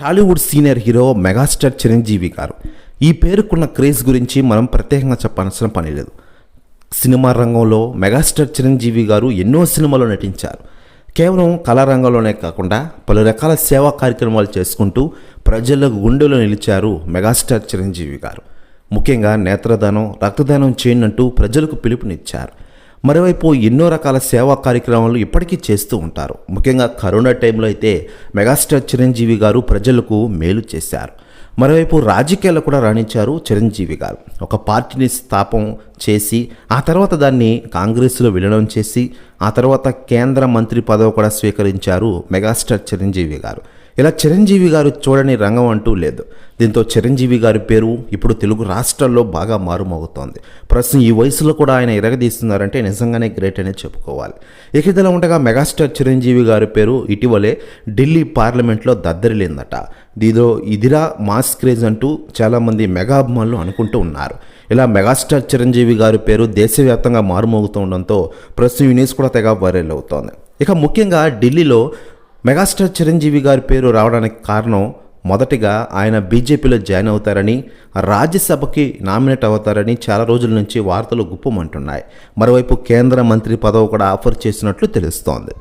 Tollywood senior hero megastar Chiranjeevi garu. ఈ పేరుకున్న craze గురించి మనం ప్రత్యేకంగా చెప్పాల్సిన పని లేదు. సినిమా రంగంలో మెగాస్టార్ చిరంజీవి గారు ఎన్నో సినిమాలు నటించారు. కేవలం కళారంగంలోనే కాకుండా పలు రకాల సేవా కార్యక్రమాలు చేసుకుంటూ ప్రజల గుండెలో నిలిచారు మెగాస్టార్ చిరంజీవి గారు. ముఖ్యంగా నేత్రదానం రక్తదానం చేయనంటూ ప్రజలకు పిలుపునిచ్చారు. మరోవైపు ఎన్నో రకాల సేవా కార్యక్రమాలు ఇప్పటికీ చేస్తూ ఉంటారు. ముఖ్యంగా కరోనా టైంలో అయితే మెగాస్టార్ చిరంజీవి గారు ప్రజలకు మేలు చేశారు. మరోవైపు రాజకీయాల్లో కూడా రాణించారు చిరంజీవి గారు. ఒక పార్టీని స్థాపం చేసి ఆ తర్వాత దాన్ని కాంగ్రెస్లో విలీనం చేసి ఆ తర్వాత కేంద్ర మంత్రి పదవి కూడా స్వీకరించారు మెగాస్టార్ చిరంజీవి గారు. ఇలా చిరంజీవి గారు చూడని రంగం అంటూ లేదు. దీంతో చిరంజీవి గారి పేరు ఇప్పుడు తెలుగు రాష్ట్రాల్లో బాగా మారుమోగుతోంది. ప్రస్తుతం ఈ వయసులో కూడా ఆయన ఇరగదీస్తున్నారంటే నిజంగానే గ్రేట్ అనే చెప్పుకోవాలి. ఇక ఇదిలా ఉండగా మెగాస్టార్ చిరంజీవి గారి పేరు ఇటీవలే ఢిల్లీ పార్లమెంట్లో దద్దరిలిందట దీదో ఇదిరా మాస్ క్రేజ్ అంటూ చాలామంది మెగా అభిమానులు అనుకుంటూ ఉన్నారు. ఇలా మెగాస్టార్ చిరంజీవి గారి పేరు దేశవ్యాప్తంగా మారుమోగుతూ ఉండడంతో ప్రస్తుతం ఈ న్యూస్ కూడా తెగ వైరల్ అవుతోంది. ఇక ముఖ్యంగా ఢిల్లీలో మెగాస్టార్ చిరంజీవి గారి పేరు రావడానికి కారణం మొదటిగా ఆయన బీజేపీలో జాయిన్ అవుతారని రాజ్యసభకి నామినేట్ అవుతారని చాలా రోజుల నుంచి వార్తలు గుప్పమంటున్నాయి. మరోవైపు కేంద్ర మంత్రి పదవి కూడా ఆఫర్ చేసినట్లు తెలుస్తోంది.